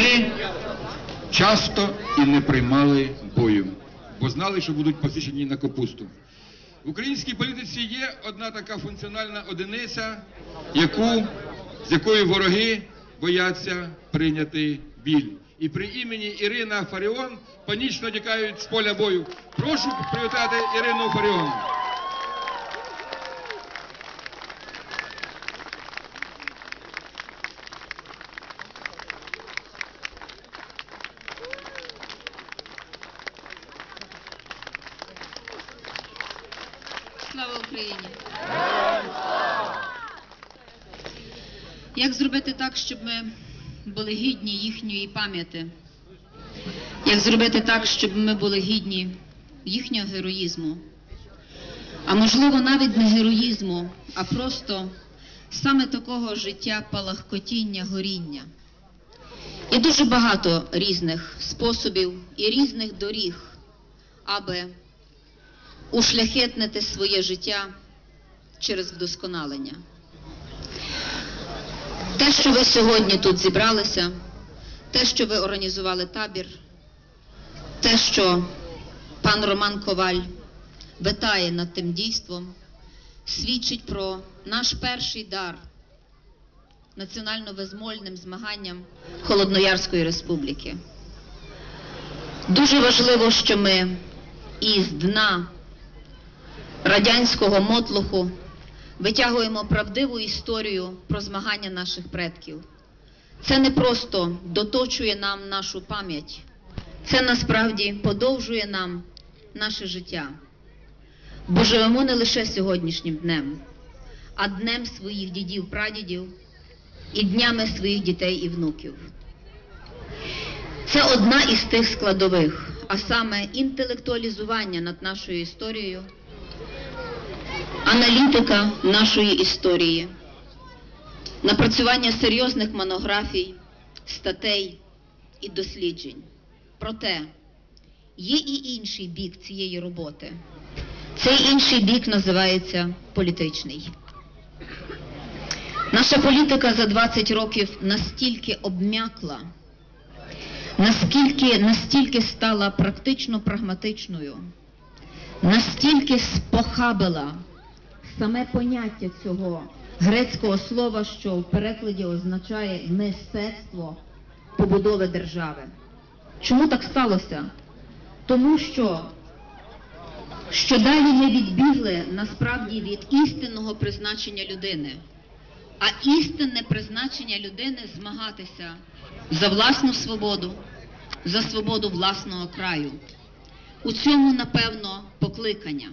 вони часто і не приймали бою, бо знали, що будуть посічені на капусту. В українській політиці є одна така функціональна одиниця, яку, з якою вороги бояться прийняти біль. І при імені Ірина Фаріон панічно тікають з поля бою. Прошу привітати Ірину Фаріон. Слава Україні! Як зробити так, щоб ми були гідні їхньої пам'яті? Як зробити так, щоб ми були гідні їхнього героїзму? А можливо, навіть не героїзму, а просто саме такого життя палахкотіння, горіння. Є дуже багато різних способів і різних доріг, аби ушляхетнити своє життя через вдосконалення. Те, що ви сьогодні тут зібралися, те, що ви організували табір, те, що пан Роман Коваль витає над тим дійством, свідчить про наш перший дар національно-визвольним змаганням Холодноярської республіки. Дуже важливо, що ми із дна радянського мотлуху витягуємо правдиву історію про змагання наших предків. Це не просто доточує нам нашу пам'ять, це насправді подовжує нам наше життя. Бо живемо не лише сьогоднішнім днем, а днем своїх дідів, прадідів і днями своїх дітей і внуків. Це одна із тих складових, а саме інтелектуалізування над нашою історією, аналітика нашої історії, напрацювання серйозних монографій, статей і досліджень. Проте є і інший бік цієї роботи. Цей інший бік називається політичний. Наша політика за 20 років настільки обм'якла, наскільки, настільки стала практично прагматичною, настільки спохабила саме поняття цього грецького слова, що в перекладі означає мистецтво побудови держави. Чому так сталося? Тому що, що далі ми відбігли насправді від істинного призначення людини. А істинне призначення людини змагатися за власну свободу, за свободу власного краю. У цьому, напевно, покликання.